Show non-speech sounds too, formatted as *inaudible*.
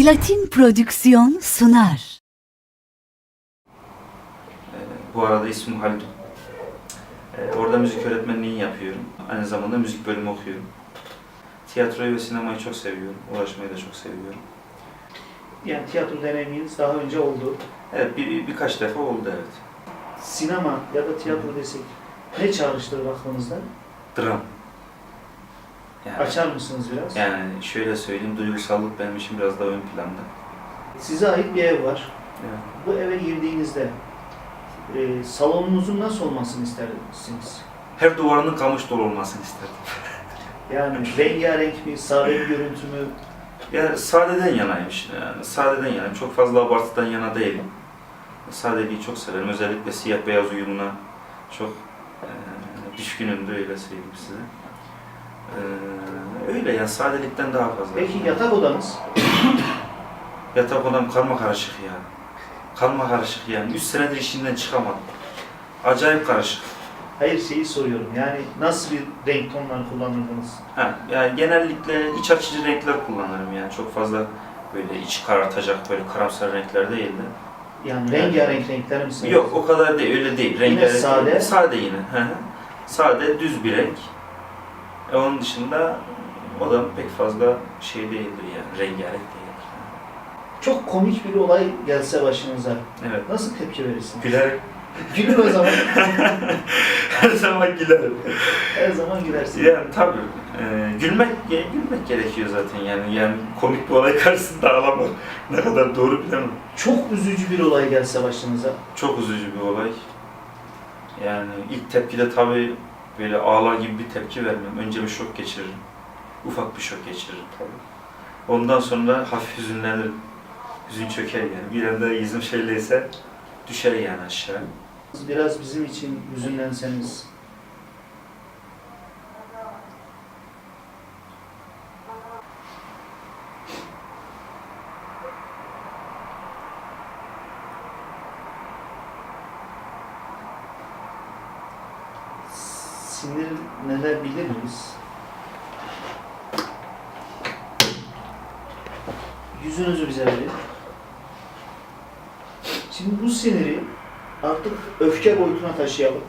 Platin Prodüksiyon sunar. Ee, Bu arada ismim Halil. Ee, Orada müzik öğretmenliği yapıyorum. Aynı zamanda müzik bölümü okuyorum. Tiyatroyu ve sinemayı çok seviyorum. Uğraşmayı da çok seviyorum. Yani tiyatro deneyiminiz daha önce oldu. Evet, bir, birkaç defa oldu evet. Sinema ya da tiyatro desek ne çağrıştırır aklınızda? Dram. Yani, Açar mısınız biraz? yani şöyle söyleyeyim, duygusallık benim için biraz daha ön planda. Size ait bir ev var. Evet. Bu eve girdiğinizde e, salonunuzun nasıl olmasını isterdiniz? Her duvarının kamış dolu olmasını isterdim. *laughs* Yani rengarenk mi, sade bir görüntü mü? Yani sadeden yanayım şimdi yani. Sadeden yanayım. Çok fazla abartıdan yana değilim. Sadeliği çok severim. Özellikle siyah beyaz uyumuna çok eee düşkünüm de öyle söyleyeyim size. Eee, öyle yani sadelikten daha fazla. Peki yatak odanız? *coughs* Yatak odam karma karışık ya. Karma karışık yani. 3 senedir işinden çıkamadım. Acayip karışık. Hayır şeyi soruyorum. Yani nasıl bir renk tonları kullanırdınız? Ha, yani genellikle iç açıcı renkler kullanırım yani. Çok fazla böyle iç karartacak böyle karamsar renkler değil de. Yani rengarenk renkler misiniz? Yok o kadar değil öyle değil. Yine Renkler sade. Sade yine. hı hı. sade düz bir renk. E, onun dışında o da pek fazla şey değildir yani. Rengarenk değildir. Çok komik bir olay gelse başınıza Evet. nasıl tepki verirsiniz? Gülerim. Gülün o zaman. *laughs* Her zaman gülerim. Her zaman gülersiniz. Yani tabii. e, gülmek gülmek gerekiyor zaten yani. Yani komik bir olay karşısında ağlamak ne kadar doğru bilemem. Çok üzücü bir olay gelse başınıza. Çok üzücü bir olay. Yani ilk tepkide tabii böyle ağlar gibi bir tepki vermem. Önce bir şok geçiririm. Ufak bir şok geçiririm tabii. Ondan sonra hafif hüzünlenirim. Hüzün çöker yani. Bir anda yüzüm şeyleyse düşer yani aşağı. Biraz bizim için hüzünlenseniz. Sinirlenebilir miyiz? Yüzünüzü bize verin. Şimdi bu siniri artık öfke boyutuna taşıyalım.